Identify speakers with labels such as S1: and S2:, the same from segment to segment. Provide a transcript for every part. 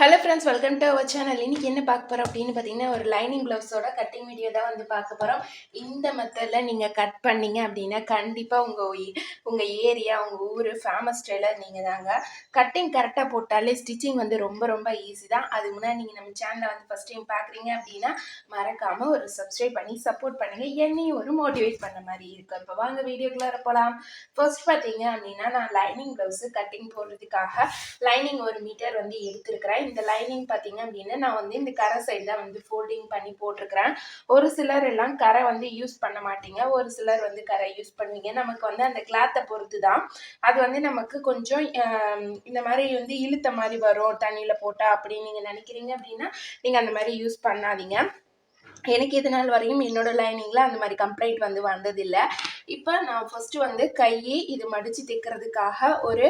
S1: Hello friends welcome to our channel இன்னைக்கு என்ன பார்க்க போகிறோம் அப்படின்னு பார்த்தீங்கன்னா ஒரு லைனிங் ப்ளவுஸோட கட்டிங் வீடியோ தான் வந்து பார்க்க போகிறோம் இந்த மெத்தடில் நீங்கள் கட் பண்ணீங்க அப்படின்னா கண்டிப்பாக உங்கள் உங்கள் ஏரியா உங்கள் ஊர் ஃபேமஸ் டெய்லர் நீங்கள் தாங்க கட்டிங் கரெக்டாக போட்டாலே ஸ்டிச்சிங் வந்து ரொம்ப ரொம்ப ஈஸி தான். அதுக்கு முன்னாடி நீங்கள் நம்ம சேனலை வந்து ஃபஸ்ட் டைம் பார்க்குறீங்க அப்படின்னா மறக்காமல் ஒரு சப்ஸ்கிரைப் பண்ணி சப்போர்ட் பண்ணுங்கள் என்னையும் ஒரு மோட்டிவேட் பண்ண மாதிரி இருக்கும். இப்போ வாங்க வீடியோக்குள்ளே போகலாம் ஃபர்ஸ்ட் பார்த்தீங்க அப்படின்னா நான் லைனிங் ப்ளவுஸு கட்டிங் போடுறதுக்காக லைனிங் ஒரு மீட்டர் வந்து எடுத்துருக்கிறேன். இந்த லைனிங் பார்த்தீங்க அப்படின்னா நான் வந்து இந்த கரை சைடில் வந்து ஃபோல்டிங் பண்ணி போட்டிருக்கிறேன். ஒரு சிலர் எல்லாம் கரை வந்து யூஸ் பண்ண மாட்டீங்க. ஒரு சிலர் வந்து கரை யூஸ் பண்ணுவீங்க நமக்கு வந்து அந்த கிளாத்தை பொறுத்து தான் அது வந்து நமக்கு கொஞ்சம் இந்த மாதிரி வந்து இழுத்த மாதிரி வரும். தண்ணியில் போட்டால் அப்படின்னு நீங்கள் நினைக்கிறீங்க அப்படின்னா நீங்கள் அந்த மாதிரி யூஸ் பண்ணாதீங்க. எனக்கு இது நாள் வரையும் என்னோட லைனிங்கில் அந்த மாதிரி கம்ப்ளைண்ட் வந்து வந்ததில்லை. இப்போ நான் ஃபஸ்ட்டு வந்து கையை இது மடித்து தைக்கிறதுக்காக ஒரு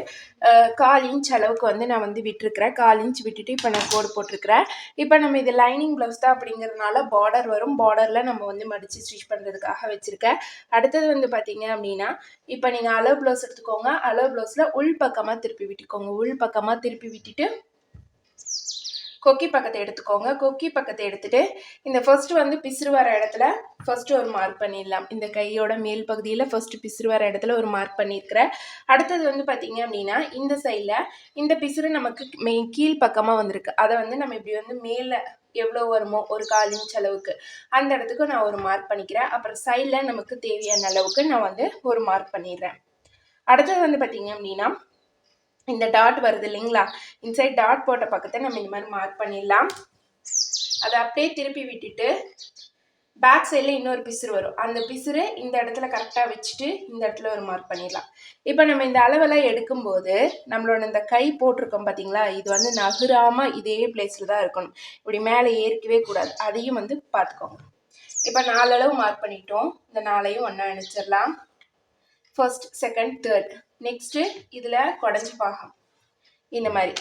S1: கால் இன்ச் அளவுக்கு வந்து நான் வந்து விட்டுருக்கிறேன். கால் இன்ச் விட்டுட்டு இப்போ நான் கோடு போட்டிருக்கிறேன். இப்போ நம்ம இது லைனிங் ப்ளவுஸ் தான் அப்படிங்கிறதுனால பார்டர் வரும். பார்டரில் நம்ம வந்து மடித்து ஸ்டிச் பண்ணுறதுக்காக வச்சுருக்கேன். அடுத்தது வந்து பார்த்தீங்க அப்படின்னா இப்போ நீங்கள் அளவு ப்ளவுஸ் எடுத்துக்கோங்க. அளவு ப்ளவுஸில் உள் பக்கமாக திருப்பி விட்டுக்கோங்க. உள் பக்கமாக திருப்பி விட்டுட்டு கொக்கி பக்கத்தை எடுத்துக்கோங்க. கொக்கி பக்கத்தை எடுத்துட்டு இந்த ஃபர்ஸ்ட் வந்து பிசுறு வர இடத்துல ஃபர்ஸ்ட் ஒரு மார்க் பண்ணிடலாம். இந்த கையோட மேல் பகுதியில் ஃபர்ஸ்ட் பிசுறு வர இடத்துல ஒரு மார்க் பண்ணியிருக்கிறேன் அடுத்தது வந்து பார்த்தீங்க அப்படின்னா இந்த சைடில் இந்த பிசுறு நமக்கு மே கீழ் பக்கமாக வந்திருக்கு. அதை வந்து நம்ம இப்படி வந்து மேலே எவ்வளோ வருமோ ஒரு கால் இன்ச் அளவுக்கு அந்த இடத்துக்கு நான் ஒரு மார்க் பண்ணிக்கிறேன். அப்புறம் சைடில் நமக்கு தேவையான அளவுக்கு நான் வந்து ஒரு மார்க் பண்ணிடுறேன். அடுத்தது வந்து பார்த்தீங்க அப்படின்னா இந்த டாட் வருது இல்லைங்களா? இன்சைட் டாட் போட்ட பக்கத்தை நம்ம இந்த மாதிரி மார்க் பண்ணிடலாம். அதை அப்படியே திருப்பி விட்டுட்டு பேக் சைடில் இன்னொரு பிசுறு வரும். அந்த பிசுறு இந்த இடத்துல கரெக்டாக வச்சுட்டு இந்த இடத்துல ஒரு மார்க் பண்ணிடலாம். இப்போ நம்ம இந்த அளவெல்லாம் எடுக்கும்போது நம்மளோட இந்த கை போட்டிருக்கோம் பார்த்தீங்களா இது வந்து நகராமல் இதே பிளேஸில் தான் இருக்கணும். இப்படி மேலே ஏறிக்கவே கூடாது. அதையும் வந்து பார்த்துக்கோங்க. இப்போ நாலளவு மார்க் பண்ணிட்டோம். இந்த நாளையும் ஒன்றா இணைச்சிடலாம். ஃபர்ஸ்ட் செகண்ட் தேர்ட் நெக்ஸ்ட்டு இதில் குடஞ்சி பாகம். இந்த மாதிரி.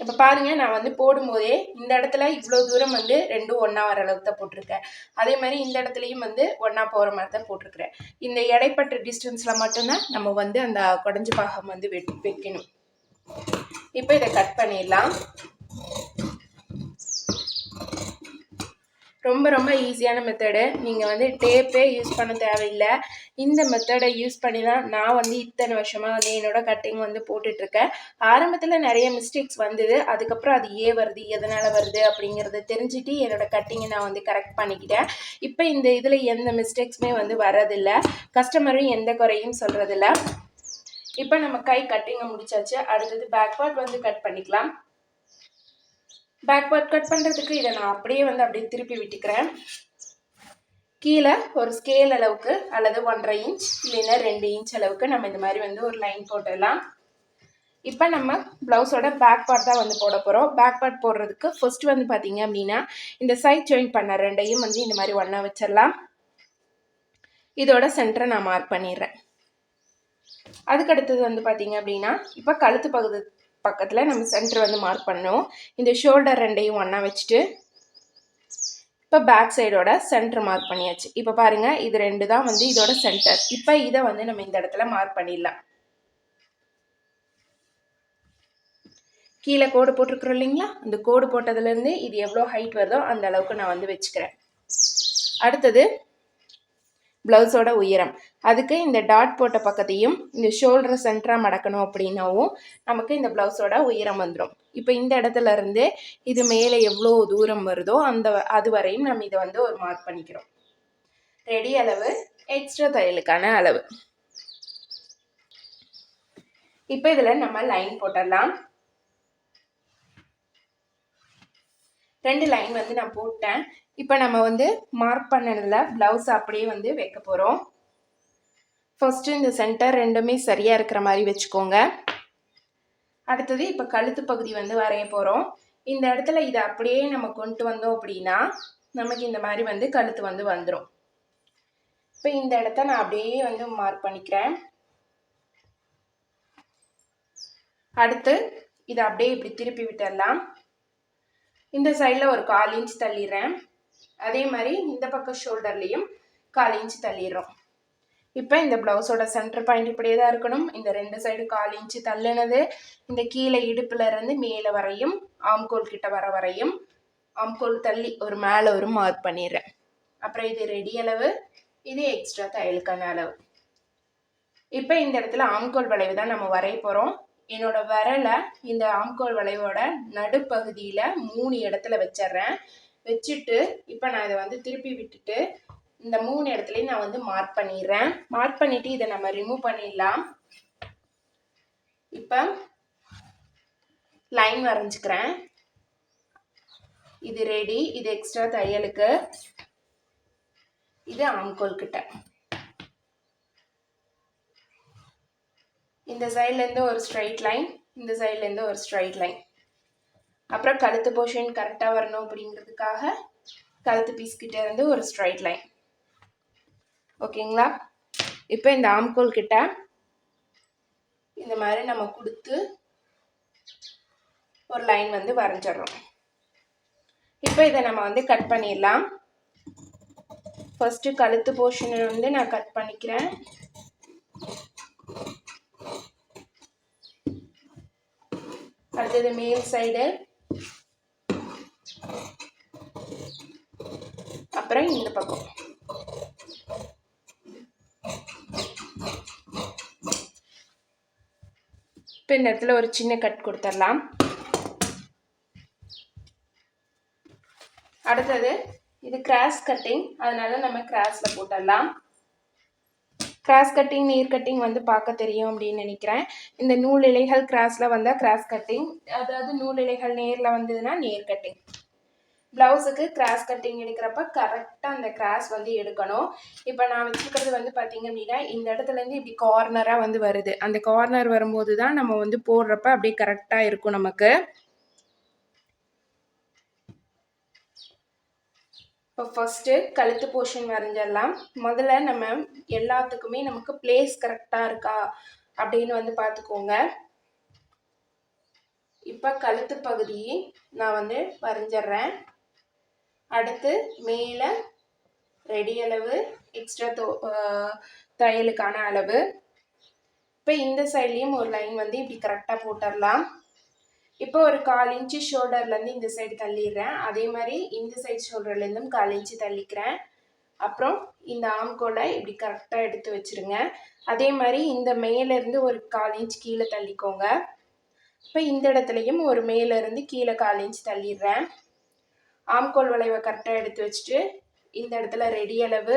S1: இப்போ பாருங்க நான் வந்து போடும்போதே இந்த இடத்துல இவ்வளோ தூரம் வந்து ரெண்டும் ஒன்றா வர அளவுக்கு தான் போட்டிருக்கேன். அதே மாதிரி இந்த இடத்துலையும் வந்து ஒன்றா போகிற மாதிரி தான் போட்டிருக்கிறேன். இந்த இடைப்பட்ட டிஸ்டன்ஸில் மட்டும்தான் நம்ம வந்து அந்த குடஞ்சி பாகம் வந்து வெட் வைக்கணும். இப்போ இதை கட் பண்ணிடலாம். ரொம்ப ரொம்ப ஈஸியான மெத்தடு நீங்கள் வந்து டேப்பே யூஸ் பண்ண தேவையில்லை. இந்த மெத்தடை யூஸ் பண்ணி தான் நான் வந்து இத்தனை வருஷமாக வந்து என்னோட கட்டிங் வந்து போட்டுட்ருக்கேன் ஆரம்பத்தில் நிறைய மிஸ்டேக்ஸ் வந்தது. அதுக்கப்புறம் அது ஏன் வருது? எதனால் வருது? அப்படிங்கிறத தெரிஞ்சுட்டு என்னோட கட்டிங்கை நான் வந்து கரெக்ட் பண்ணிக்கிட்டேன். இப்போ இந்த இதில் எந்த மிஸ்டேக்ஸுமே வந்து வரதில்லை கஸ்டமரும் எந்த குறையும் சொல்கிறதில்ல இப்போ நம்ம கை கட்டிங்கை முடிச்சாச்சு. அடுத்தது பேக் பார்ட் வந்து கட் பண்ணிக்கலாம். பேக் பார்ட் கட் பண்ணுறதுக்கு இதை நான் அப்படியே வந்து அப்படியே திருப்பி விட்டுக்கிறேன். கீழே ஒரு ஸ்கேல் அளவுக்கு அல்லது ஒன்றரை இன்ச் இல்லைன்னா ரெண்டு இன்ச் அளவுக்கு நம்ம இந்த மாதிரி வந்து ஒரு லைன் போட்டுடலாம். இப்போ நம்ம ப்ளவுஸோட பேக் பார்ட் தான் வந்து போட போகிறோம் பேக் பார்ட் போடுறதுக்கு ஃபர்ஸ்ட் வந்து பார்த்தீங்க அப்படின்னா இந்த சைட் ஜாயின் பண்ண ரெண்டையும் வந்து இந்த மாதிரி ஒன்றா வச்சிடலாம். இதோட சென்டரை நான் மார்க் பண்ணிடுறேன். அதுக்கு அடுத்தது வந்து பார்த்தீங்க அப்படின்னா இப்போ கழுத்து பகுதி பக்கத்தில் நம்ம சென்டர் வந்து மார்க் பண்ணோம் இந்த ஷோல்டர் ரெண்டையும் ஒன்றா வச்சுட்டு இப்போ பேக் சைடோட சென்டர் மார்க் பண்ணியாச்சு. இப்போ பாருங்க இது ரெண்டு தான் வந்து இதோட சென்டர் இப்போ இதை வந்து நம்ம இந்த இடத்துல மார்க் பண்ணிடலாம். கீழே கோடு போட்டிருக்குறோம் இல்லைங்களா? அந்த கோடு போட்டதுலேருந்து இது எவ்வளோ ஹைட் வருதோ அந்த அளவுக்கு நான் வந்து வச்சுக்கிறேன். அடுத்தது ப்ளவுஸோட உயரம். அதுக்கு இந்த டாட் போட்ட பக்கத்தையும் இந்த ஷோல்டரை சென்டராக மடக்கணும் அப்படின்னாவும் நமக்கு இந்த ப்ளவுஸோட உயரம் வந்துடும் இப்போ இந்த இடத்துல இருந்து இது மேலே எவ்வளோ தூரம் வருதோ அந்த அது வரையும் நம்ம இதை வந்து ஒரு மார்க் பண்ணிக்கிறோம். ரெடி அளவு? எக்ஸ்ட்ரா தையலுக்கான அளவு. இப்போ இதில் நம்ம லைன் போட்டுடலாம். ரெண்டு லைன் வந்து நான் போட்டேன். இப்போ நம்ம வந்து மார்க் பண்ணதில் ப்ளவுஸ் அப்படியே வந்து வைக்க போகிறோம் ஃபஸ்ட்டு இந்த சென்டர் ரெண்டுமே சரியாக இருக்கிற மாதிரி வச்சுக்கோங்க. அடுத்தது இப்போ கழுத்து பகுதி வந்து வரைய போகிறோம் இந்த இடத்துல இதை அப்படியே நம்ம கொண்டு வந்தோம் அப்படின்னா நமக்கு இந்த மாதிரி வந்து கழுத்து வந்து வந்துடும் இப்போ இந்த இடத்த நான் அப்படியே வந்து மார்க் பண்ணிக்கிறேன். அடுத்து இதை அப்படியே இப்படி திருப்பி விட்டுடலாம். இந்த சைடில் ஒரு கால் இன்ச் தள்ளிடுறேன். அதே மாதிரி இந்த பக்கம் ஷோல்டர்லேயும் கால் இன்ச் தள்ளிடுறோம். இப்போ இந்த ப்ளவுஸோட சென்டர் பாயிண்ட் இப்படியே தான் இருக்கணும். இந்த ரெண்டு சைடு கால் இன்ச்சு தள்ளுனது இந்த கீழே இடுப்புல இருந்து மேலே வரையும் ஆம்கோல் கிட்ட வர வரையும் ஆம்கோல் தள்ளி ஒரு மேலே ஒரு மார்க் பண்ணிடுறேன். அப்புறம் இது ரெடி அளவு இது எக்ஸ்ட்ரா தையலுக்கான அளவு. இப்போ இந்த இடத்துல ஆம்கோல் வளைவு தான் நம்ம வரைய போகிறோம் என்னோட விரலை இந்த ஆம்கோல் வளைவோட நடுப்பகுதியில் மூணு இடத்துல வச்சிட்றேன். வச்சுட்டு இப்போ நான் இதை வந்து திருப்பி விட்டுட்டு இந்த மூணு இடத்துலையும் நான் வந்து மார்க் பண்ணிடுறேன். மார்க் பண்ணிவிட்டு இதை நம்ம ரிமூவ் பண்ணிடலாம். இப்போ லைன் வரைஞ்சிக்கிறேன். இது ரெடி இது எக்ஸ்ட்ரா தையலுக்கு. இது ஆம்கோல் கிட்ட. இந்த சைட்லேருந்து ஒரு ஸ்ட்ரைட் லைன் இந்த சைட்லேருந்து ஒரு ஸ்ட்ரைட் லைன் அப்புறம் கழுத்து போர்ஷன் கரெக்டாக வரணும் அப்படிங்கிறதுக்காக கழுத்து பீஸ் கிட்ட இருந்து ஒரு ஸ்ட்ரைட் லைன் ஓகேங்களா? இப்போ இந்த ஆம்கோல் கிட்ட இந்த மாதிரி நம்ம கொடுத்து ஒரு லைன் வந்து வரைஞ்சிடறோம். இப்போ இதை நம்ம வந்து கட் பண்ணிடலாம். ஃபஸ்ட்டு கழுத்து போர்ஷனை வந்து நான் கட் பண்ணிக்கிறேன். அடுத்தது மேல் சைடு அப்புறம் இந்த பக்கம். இப்போ இந்த இடத்துல ஒரு சின்ன கட் கொடுத்துடலாம். அடுத்தது இது கிராஸ் கட்டிங். அதனால நம்ம கிராஸில் போட்டுடலாம். கிராஸ் கட்டிங் நீர் கட்டிங் வந்து பார்க்க தெரியும் அப்படின்னு நினைக்கிறேன். இந்த நூல் இலைகள் கிராஸில் வந்தால் கிராஸ் கட்டிங். அதாவது நூல் இலைகள் நேரில் வந்ததுன்னா நேர் கட்டிங். ப்ளவுஸுக்கு கிராஸ் கட்டிங் எடுக்கிறப்ப கரெக்டாக அந்த கிராஸ் வந்து எடுக்கணும். இப்போ நான் வச்சுருக்கிறது வந்து பார்த்திங்க அப்படின்னா இந்த இடத்துலேருந்து இப்படி கார்னராக வந்து வருது. அந்த கார்னர் வரும்போது தான் நம்ம வந்து போடுறப்ப அப்படியே கரெக்டாக இருக்கும் நமக்கு. இப்போ ஃபஸ்ட்டு கழுத்து போர்ஷன் வரைஞ்சிடலாம். முதல்ல நம்ம எல்லாத்துக்குமே நமக்கு பிளேஸ் கரெக்டாக இருக்கா அப்படின்னு வந்து பார்த்துக்கோங்க இப்போ கழுத்து பகுதி நான் வந்து வரைஞ்சிட்றேன். அடுத்து மேலே ரெடி அளவு எக்ஸ்ட்ரா தோ தையலுக்கான அளவு. இப்போ இந்த சைட்லேயும் ஒரு லைன் வந்து இப்படி கரெக்டாக போட்டுடலாம் இப்போ ஒரு கால் இன்ச்சு ஷோல்டர்லேருந்து இந்த சைடு தள்ளிடுறேன். அதே மாதிரி இந்த சைடு ஷோல்டர்லேருந்தும் கால் இன்ச்சு தள்ளிக்கிறேன். அப்புறம் இந்த ஆம்கோலை இப்படி கரெக்டாக எடுத்து வச்சுருங்க. அதே மாதிரி இந்த மேலேருந்து ஒரு கால் இன்ச் கீழே தள்ளிக்கோங்க. இப்போ இந்த இடத்துலையும் ஒரு மேலேருந்து கீழே கால் இன்ச் தள்ளிடுறேன். ஆம்கோல் வளைவை கரெக்டாக எடுத்து வச்சுட்டு இந்த இடத்துல ரெடி அளவு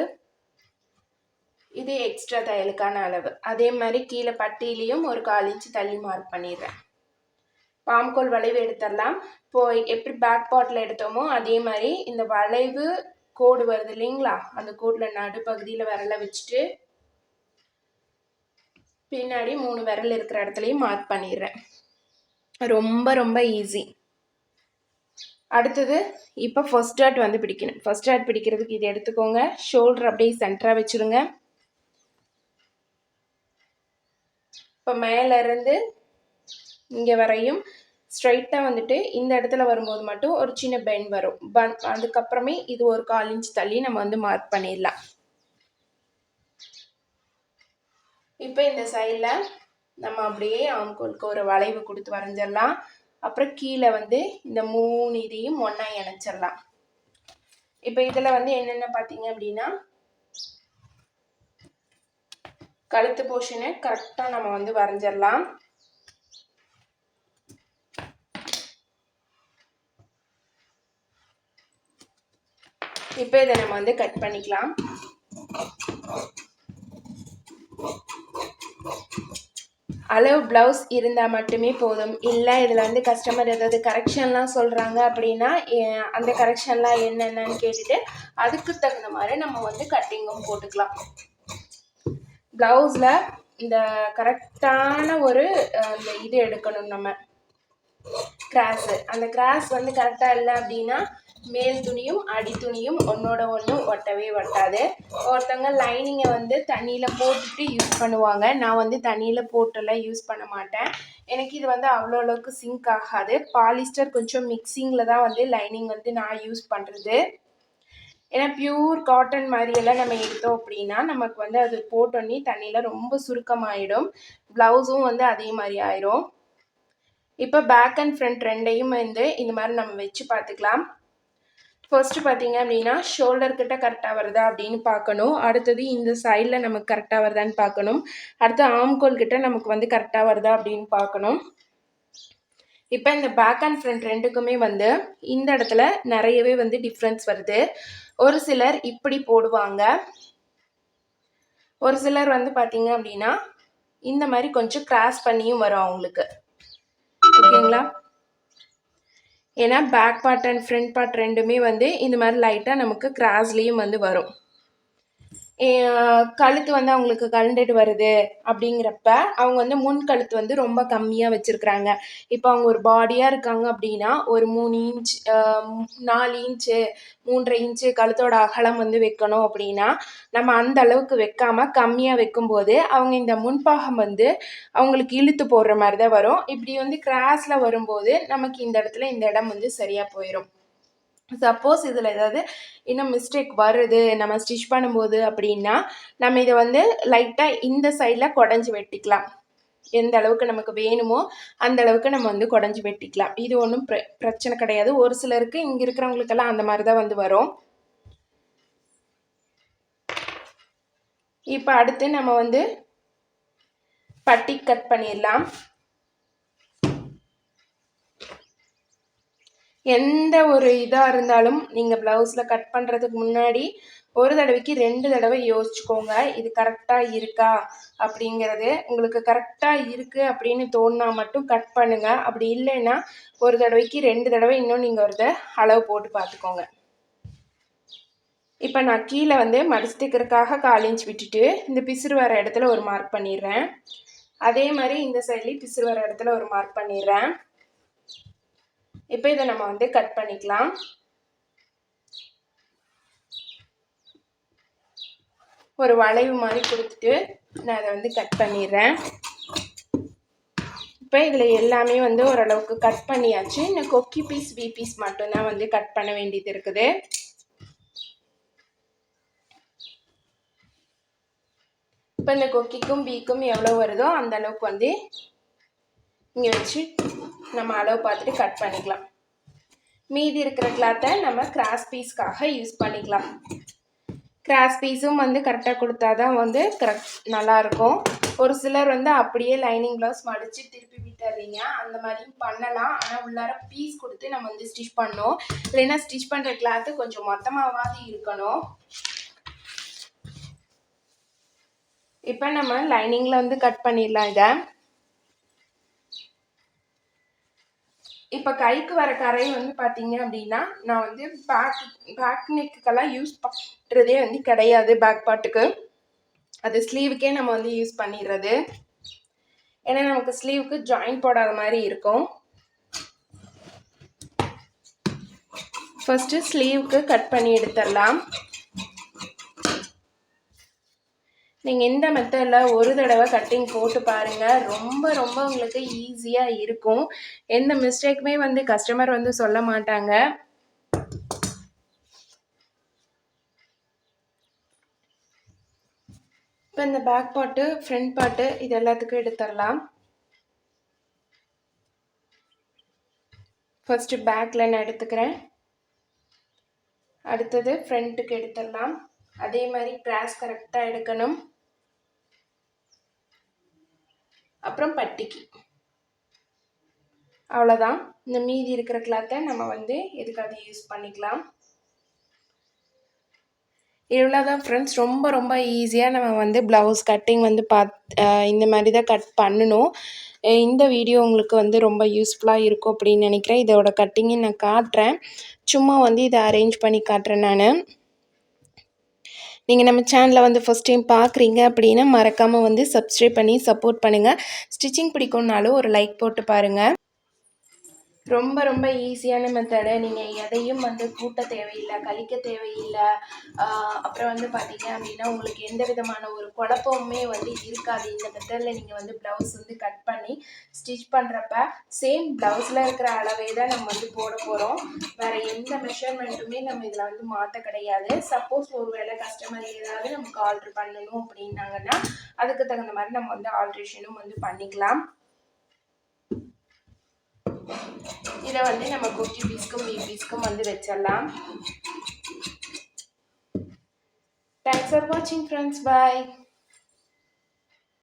S1: இது எக்ஸ்ட்ரா தையலுக்கான அளவு. அதே மாதிரி கீழே பட்டியிலையும் ஒரு கால் இன்ச்சு தள்ளி மார்க் பண்ணிடுறேன். பாம்கோல் வளைவு எடுத்துடலாம். இப்போ எப்படி பேக் பாட்டில் எடுத்தோமோ அதே மாதிரி இந்த வளைவு கோடு வருது இல்லைங்களா? அந்த கோடில் நடுப்பகுதியில் விரலை வச்சுட்டு பின்னாடி மூணு விரல் இருக்கிற இடத்துலையும் மார்க் பண்ணிடுறேன். ரொம்ப ரொம்ப ஈஸி அடுத்தது இப்போ ஃபர்ஸ்ட் டாட் வந்து பிடிக்கணும். ஃபர்ஸ்ட் டாட் பிடிக்கிறதுக்கு இதை எடுத்துக்கோங்க. ஷோல்டர் அப்படியே சென்டராக வச்சுருங்க. இப்போ மேலேருந்து இங்கே வரையும் ஸ்ட்ரைட்டாக வந்துட்டு இந்த இடத்துல வரும்போது மட்டும் ஒரு சின்ன பென் வரும். பன் அதுக்கப்புறமே இது ஒரு கால் இன்ச் தள்ளி நம்ம வந்து மார்க் பண்ணிடலாம். இப்போ இந்த சைடில் நம்ம அப்படியே ஆம்கோலுக்கு ஒரு வளைவு கொடுத்து வரைஞ்சிடலாம். அப்புறம் கீழே வந்து இந்த மூணு இதையும் ஒன்றா இணைச்சிடலாம். இப்போ இதில் வந்து என்னென்ன பார்த்தீங்க அப்படின்னா கழுத்து போர்ஷனை கரெக்டாக நம்ம வந்து வரைஞ்சிடலாம். இப்போ இதை நம்ம வந்து கட் பண்ணிக்கலாம். அளவு ப்ளவுஸ் இருந்தால் மட்டுமே போதும். இல்லை இதில் வந்து கஸ்டமர் ஏதாவது கரெக்ஷன்லாம் சொல்கிறாங்க அப்படின்னா அந்த கரெக்ஷன்லாம் என்னென்னு கேட்டுட்டு அதுக்கு தகுந்த மாதிரி நம்ம வந்து கட்டிங்கும் போட்டுக்கலாம். ப்ளவுஸில் இந்த கரெக்டான ஒரு அந்த இது எடுக்கணும் நம்ம. கிராஸு அந்த கிராஸ் வந்து கரெக்டாக இல்லை அப்படின்னா மேல் துணியும் அடி துணியும் ஒன்றோட ஒன்று ஒட்டவே ஒட்டாது. ஒருத்தவங்க லைனிங்கை வந்து தண்ணியில் போட்டுட்டு யூஸ் பண்ணுவாங்க. நான் வந்து தண்ணியில் போட்டெல்லாம் யூஸ் பண்ண மாட்டேன். எனக்கு இது வந்து அவ்வளோ அளவுக்கு சிங்க் ஆகாது. பாலிஸ்டர் கொஞ்சம் மிக்சிங்கில் தான் வந்து லைனிங் வந்து நான் யூஸ் பண்ணுறது ஏன்னா பியூர் காட்டன் மாதிரியெல்லாம் நம்ம எடுத்தோம் அப்படின்னா நமக்கு வந்து அது போட்டோன்னே தண்ணியில் ரொம்ப சுருக்கமாயிடும். ப்ளவுஸும் வந்து அதே மாதிரி ஆயிரும். இப்போ பேக் அண்ட் ஃப்ரண்ட் ரெண்டையும் வந்து இந்த மாதிரி நம்ம வச்சு பார்த்துக்கலாம். ஃபர்ஸ்ட்டு பார்த்தீங்க அப்படின்னா ஷோல்டர் கிட்ட கரெக்டாக வருதா அப்படின்னு பார்க்கணும். அடுத்தது இந்த சைடில் நமக்கு கரெக்டாக வருதான்னு பார்க்கணும். அடுத்து ஆம்கோல் கிட்ட நமக்கு வந்து கரெக்டாக வருதா அப்படின்னு பார்க்கணும். இப்போ இந்த பேக் அண்ட் ஃப்ரண்ட் ரெண்டுக்குமே வந்து இந்த இடத்துல நிறையவே வந்து டிஃப்ரென்ஸ் வருது. ஒரு சிலர் இப்படி போடுவாங்க. ஒரு சிலர் வந்து பார்த்தீங்க அப்படின்னா இந்த மாதிரி கொஞ்சம் கிராஸ் பண்ணியும் வரும் அவங்களுக்கு. ஓகேங்களா? ஏன்னா back part and front part ரெண்டுமே வந்து இந்த மாதிரி லைட்டாக நமக்கு கிராஸ்லேயும் வந்து வரும். கழுத்து வந்து அவங்களுக்கு கழண்டுட்டு வருது அப்படிங்கிறப்ப அவங்க வந்து முன் கழுத்து வந்து ரொம்ப கம்மியாக வச்சுருக்குறாங்க. இப்போ அவங்க ஒரு பாடியாக இருக்காங்க அப்படின்னா ஒரு மூணு இன்ச் நாலு இன்ச்சு மூன்றரை இன்ச்சு கழுத்தோட அகலம் வந்து வைக்கணும் அப்படின்னா நம்ம அந்த அளவுக்கு வைக்காமல் கம்மியாக வைக்கும்போது அவங்க இந்த முன்பாகம் வந்து அவங்களுக்கு இழுத்து போடுற மாதிரி தான் வரும். இப்படி வந்து கிராஸில் வரும்போது நமக்கு இந்த இடத்துல இந்த இடம் வந்து சரியாக போயிடும் சப்போஸ் இதில் ஏதாவது இன்னும் மிஸ்டேக் வருது நம்ம ஸ்டிச் பண்ணும்போது அப்படின்னா நம்ம இதை வந்து லைட்டாக இந்த சைடில் குடஞ்சி வெட்டிக்கலாம். எந்த அளவுக்கு நமக்கு வேணுமோ அந்த அளவுக்கு நம்ம வந்து குடஞ்சி வெட்டிக்கலாம். இது ஒன்றும் பிர பிரச்சனை கிடையாது. ஒரு சிலருக்கு இங்கே இருக்கிறவங்களுக்கெல்லாம் அந்த மாதிரி தான் வந்து வரும். இப்போ அடுத்து நம்ம வந்து பட்டி கட் பண்ணிடலாம். எந்த ஒரு இதாக இருந்தாலும் நீங்கள் ப்ளவுஸில் கட் பண்ணுறதுக்கு முன்னாடி ஒரு தடவைக்கு ரெண்டு தடவை யோசிச்சுக்கோங்க. இது கரெக்டாக இருக்கா? அப்படிங்கிறது உங்களுக்கு கரெக்டாக இருக்குது அப்படின்னு தோணுனா மட்டும் கட் பண்ணுங்கள் அப்படி இல்லைன்னா ஒரு தடவைக்கு ரெண்டு தடவை இன்னும் நீங்கள் ஒரு அளவு போட்டு பார்த்துக்கோங்க. இப்போ நான் கீழே வந்து மடிச்சுக்கிறதுக்காக கால் இன்ச் விட்டுட்டு இந்த பிசுறு வர இடத்துல ஒரு மார்க் பண்ணிடுறேன். அதே மாதிரி இந்த சைட்லேயும் பிசுறு வர இடத்துல ஒரு மார்க் பண்ணிடுறேன். இப்போ இதை நம்ம வந்து கட் பண்ணிக்கலாம். ஒரு வளைவு மாதிரி கொடுத்துட்டு நான் அதை வந்து கட் பண்ணிடுறேன். இப்போ இதில் எல்லாமே வந்து ஓரளவுக்கு கட் பண்ணியாச்சு. இன்னும் கொக்கி பீஸ் பி பீஸ் மட்டும்தான் வந்து கட் பண்ண வேண்டியது இருக்குது. இப்போ இந்த கொக்கிக்கும் பீக்கும் எவ்வளோ வருதோ அந்த அளவுக்கு வந்து இங்கே வச்சு நம்ம அளவு பார்த்துட்டு கட் பண்ணிக்கலாம். மீதி இருக்கிற கிளாத்தை நம்ம கிராஸ் பீஸ்க்காக யூஸ் பண்ணிக்கலாம். கிராஸ் பீஸும் வந்து கரெக்டாக கொடுத்தா தான் வந்து கரெக்ட் நல்லாயிருக்கும் ஒரு சிலர் வந்து அப்படியே லைனிங் ப்ளவுஸ் மடித்து திருப்பி விட்டுறீங்க அந்த மாதிரியும் பண்ணலாம். ஆனால் உள்ளார பீஸ் கொடுத்து நம்ம வந்து ஸ்டிச் பண்ணோம் இல்லைன்னா ஸ்டிச் பண்ணுற கிளாத்து கொஞ்சம் மொத்தமாகவாது இருக்கணும். இப்போ நம்ம லைனிங்கில் வந்து கட் பண்ணிடலாம் இதை. இப்போ கைக்கு வர கரை வந்து பார்த்தீங்க அப்படின்னா நான் வந்து பேக் பேக் நெக்குக்கெல்லாம் யூஸ் பண்ணுறதே வந்து கிடையாது பேக் பாட்டுக்கு அது ஸ்லீவுக்கே நம்ம வந்து யூஸ் பண்ணிடுறது. ஏன்னா நமக்கு ஸ்லீவுக்கு ஜாயின் போடாத மாதிரி இருக்கும். ஃபஸ்ட்டு ஸ்லீவுக்கு கட் பண்ணி எடுத்துடலாம். நீங்கள் இந்த மெத்தடில் ஒரு தடவை கட்டிங் போட்டு பாருங்கள் ரொம்ப ரொம்ப உங்களுக்கு ஈஸியாக இருக்கும். எந்த மிஸ்டேக்குமே வந்து கஸ்டமர் வந்து சொல்ல மாட்டாங்க. இப்போ இந்த பேக் பாட்டு ஃப்ரண்ட் பாட்டு இது எல்லாத்துக்கும் எடுத்துடலாம். ஃபஸ்ட்டு பேக்கில் நான் எடுத்துக்கிறேன். அடுத்தது ஃப்ரண்ட்டுக்கு எடுத்துடலாம். அதே மாதிரி கிராஸ் கரெக்டாக எடுக்கணும். அப்புறம் பட்டிக்கு. அவ்வளோதான். இந்த மீதி இருக்கிற கிளாத்தை நம்ம வந்து எதுக்காக யூஸ் பண்ணிக்கலாம். இவ்வளோதான் ஃப்ரெண்ட்ஸ் ரொம்ப ரொம்ப ஈஸியாக நம்ம வந்து ப்ளவுஸ் கட்டிங் வந்து பாத் இந்த மாதிரி தான் கட் பண்ணணும். இந்த வீடியோ உங்களுக்கு வந்து ரொம்ப யூஸ்ஃபுல்லாக இருக்கும் அப்படின்னு நினைக்கிறேன். இதோட கட்டிங்கை நான் காட்டுறேன். சும்மா வந்து இதை அரேஞ்ச் பண்ணி காட்டுறேன் நான். நீங்கள் நம்ம சேனலை வந்து ஃபஸ்ட் டைம் பார்க்குறீங்க அப்படின்னா மறக்காமல் வந்து சப்ஸ்கிரைப் பண்ணி சப்போர்ட் பண்ணுங்கள் ஸ்டிச்சிங் பிடிக்கும்னாலும் ஒரு லைக் போட்டு பாருங்கள் ரொம்ப ரொம்ப ஈஸியான மெத்தடு நீங்கள் எதையும் வந்து கூட்ட தேவையில்லை கழிக்க தேவையில்லை. அப்புறம் வந்து பார்த்தீங்க அப்படின்னா உங்களுக்கு எந்த விதமான ஒரு குழப்பமுமே வந்து இருக்காது. இந்த மெத்தடில் நீங்கள் வந்து ப்ளவுஸ் வந்து கட் பண்ணி ஸ்டிச் பண்ணுறப்ப சேம் ப்ளவுஸில் இருக்கிற அளவே தான் நம்ம வந்து போட போகிறோம் வேறு எந்த மெஷர்மெண்ட்டுமே நம்ம இதில் வந்து மாற்ற கிடையாது. சப்போஸ் ஒரு வேளை கஸ்டமர் ஏதாவது நமக்கு ஆர்டர் பண்ணணும் அப்படின்னாங்கன்னா அதுக்கு தகுந்த மாதிரி நம்ம வந்து ஆல்ட்ரேஷனும் வந்து பண்ணிக்கலாம். இதை வந்து நம்ம குட்டி பீஸ்க்கும் மீ பீஸ்க்கும் வந்து வச்சிடலாம். தேங்க்ஸ் ஃபார் வாட்சிங் ஃப்ரெண்ட்ஸ் பாய்